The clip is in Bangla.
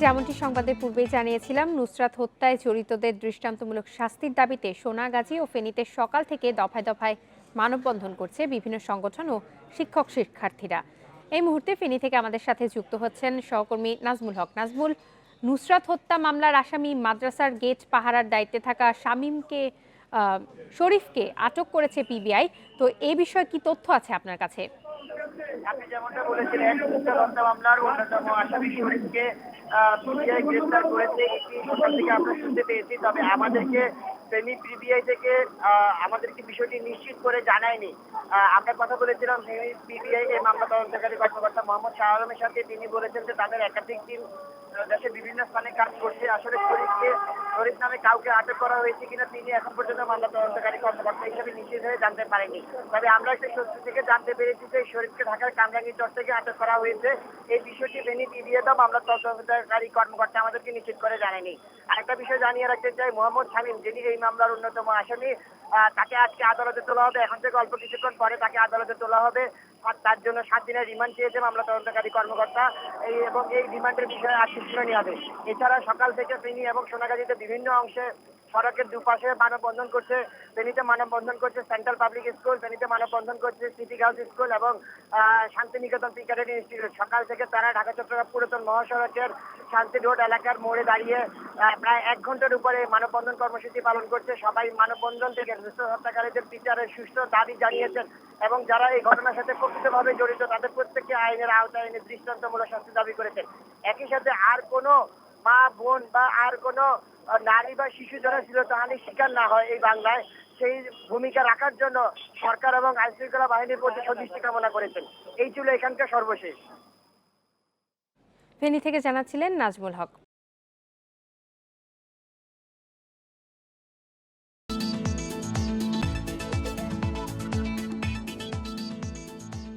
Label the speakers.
Speaker 1: যেমনটি সংবাদের পূর্বেই জানিয়েছিলাম, নুসরাত হত্যায় জড়িতদের দৃষ্টান্তমূলক শাস্তির দাবিতে সোনাগাজী ও ফেনীতে সকাল থেকে দফায় দফায় মানববন্ধন করছে বিভিন্ন সংগঠন ও শিক্ষক শিক্ষার্থীরা। এই মুহূর্তে ফেনী থেকে আমাদের সাথে যুক্ত হচ্ছেন সহকর্মী নাজমুল হক। নাজমুল, নুসরাত হত্যা মামলার আসামি মাদ্রাসার গেট পাহারার দায়িত্বে থাকা শামীমকে শরীফকে আটক করেছে পিবিআই। তো এ বিষয়ে কি তথ্য আছে আপনার কাছে?
Speaker 2: আপনি যেমনটা বলেছিলেন হত্যা মামলার অন্যতম আসামি শরীফকে পিবিআই গ্রেপ্তার করেছে। এটি থেকে আমরা শুনতে পেয়েছি। তবে আমাদেরকে ফেনী পিবিআই থেকে আমাদেরকে বিষয়টি নিশ্চিত করে জানায়নি। আমরা কথা বলেছিলাম ফেনী পিবিআই এই মামলা তদন্তকারী কর্মকর্তা মোহাম্মদ শাহ আলমের সাথে। তিনি বলেছেন যে তাদের একাধিক টিম দেশের বিভিন্ন স্থানে কাজ করছে। আসলে শরীফকে, শরীফ নামে কাউকে আটক করা হয়েছে কিনা তিনি এখন পর্যন্ত মামলা তদন্তকারী কর্মকর্তা হিসেবে নিশ্চিত হয়ে জানতে পারেনি তবে আমরা একটা সূত্র থেকে জানতে পেরেছি যে শরীফকে ঢাকার কামরাঙ্গি চর থেকে আটক করা হয়েছে। এই বিষয়টি ফেনী পিবিএটা মামলা তদন্তকারী কর্মকর্তা আমাদেরকে নিশ্চিত করে জানেনি আরেকটা বিষয় জানিয়ে রাখতে চাই, মোহাম্মদ শামীম, যিনি এই মামলার অন্যতম আসামি তাকে আজকে আদালতে তোলা হবে। এখন থেকে অল্প কিছুক্ষণ পরে তাকে আদালতে তোলা হবে। আর তার জন্য সাত দিনের রিমান্ড চেয়েছে মামলা তদন্তকারী কর্মকর্তা। এই এবং এই রিমান্ডের বিষয়ে আজকে শুনানি হবে। এছাড়া সকাল থেকে ফেনী এবং সোনাগাজীতে বিভিন্ন অংশে সড়কের দুপাশে মানববন্ধন করছে। ফেনীতে মানববন্ধন করছে সেন্ট্রাল পাবলিক স্কুল, ফেনীতে মানববন্ধন করছে সিটি গার্লস স্কুল এবং শান্তিনিকেতন পিকারেটি ইনস্টিটিউট। সকাল থেকে তারা ঢাকা, চট্টগ্রাম পুরাতন মহাসড়কের শান্তি রোড এলাকার মোড়ে দাঁড়িয়ে প্রায় এক ঘণ্টার উপরে মানববন্ধন কর্মসূচি পালন করছে। সবাই মানববন্ধন থেকে নৃত্য হত্যাকারীদের বিচারের সুষ্ঠু দাবি জানিয়েছেন এবং যারা এই ঘটনার সাথে প্রকৃতভাবে জড়িত, তাদের প্রত্যেককে আইনের আওতায় এনে দৃষ্টান্তমূলক শাস্তি দাবি করেছেন। একই সাথে আর কোনো মা, বোন বা আর কোনো নারী বা শিশু যারা ছিল তাহানির শিকার না হয় এই বাংলায়। সেই ভূমিকা রাখার জন্য সরকার এবং আইন শৃঙ্খলা বাহিনীর প্রতি সদিষ্টি কামনা করেছেন। এই ছিল এখানকার সর্বশেষ।
Speaker 1: ফেনী থেকে জানাচ্ছিলেন নাজমুল হক।